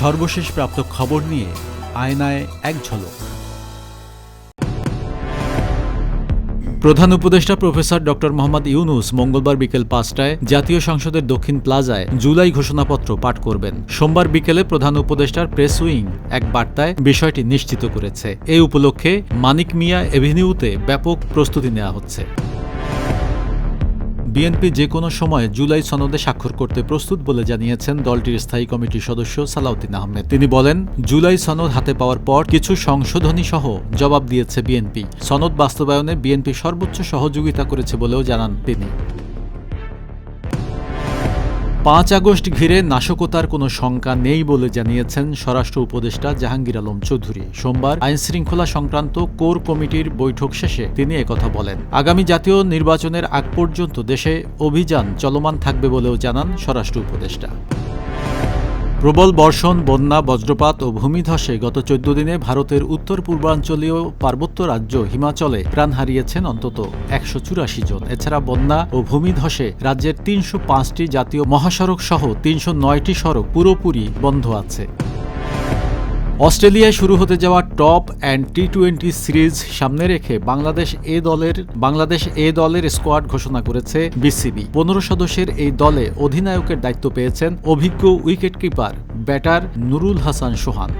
সর্বশেষ প্রাপ্ত খবর নিয়ে আয়নায় এক ঝলক। প্রধান উপদেষ্টা প্রফেসর ডক্টর মোহাম্মদ ইউনুস মঙ্গলবার বিকেল পাঁচটায় জাতীয় সংসদের দক্ষিণ প্লাজায় জুলাই ঘোষণাপত্র পাঠ করবেন। সোমবার বিকেলে প্রধান উপদেষ্টার প্রেস উইং এক বার্তায় বিষয়টি নিশ্চিত করেছে। এই উপলক্ষে মানিক মিয়া এভিনিউতে ব্যাপক প্রস্তুতি নেওয়া হচ্ছে। বিএনপি যে কোনো সময় জুলাই সনদে স্বাক্ষর করতে প্রস্তুত বলে জানিয়েছেন দলটির স্থায়ী কমিটির সদস্য সালাউদ্দিন আহমেদ। তিনি বলেন, জুলাই সনদ হাতে পাওয়ার পর কিছু সংশোধনী সহ জবাব দিয়েছে বিএনপি। সনদ বাস্তবায়নে বিএনপি সর্বোচ্চ সহযোগিতা করেছে বলেও জানান তিনি। পাঁচ আগস্ট ঘিরে নাশকতার কোনো শঙ্কা নেই বলে জানিয়েছেন স্বরাষ্ট্র উপদেষ্টা জাহাঙ্গীর আলম চৌধুরী। সোমবার আইন শৃঙ্খলা সংক্রান্ত কোর কমিটির বৈঠক শেষে তিনি একথা বলেন। আগামী জাতীয় নির্বাচনের আগ পর্যন্ত দেশে অভিযান চলমান থাকবে বলেও জানান স্বরাষ্ট্র উপদেষ্টা। প্রবল বর্ষণ, বন্যা, বজ্রপাত ও ভূমিধসে গত চোদ্দ দিনে ভারতের উত্তর পূর্বাঞ্চলীয় পার্বত্য রাজ্য হিমাচলে প্রাণ হারিয়েছেন অন্তত একশো চুরাশি জন। এছাড়া বন্যা ও ভূমিধসে রাজ্যের তিনশো পাঁচটি জাতীয় মহাসড়ক সহ তিনশো নয়টি সড়ক পুরোপুরি বন্ধ আছে। অস্ট্রেলিয়ায় শুরু হতে যাওয়া Top End T twenty series সামনে রেখে বাংলাদেশ এ দলের, বাংলাদেশ এ দলের স্কোয়াড ঘোষণা করেছে বিসিবি। পনেরো সদস্যের এই দলে অধিনায়কের দায়িত্ব পেয়েছেন অভিজ্ঞ উইকেটকিপার, ব্যাটার নুরুল হাসান সোহান।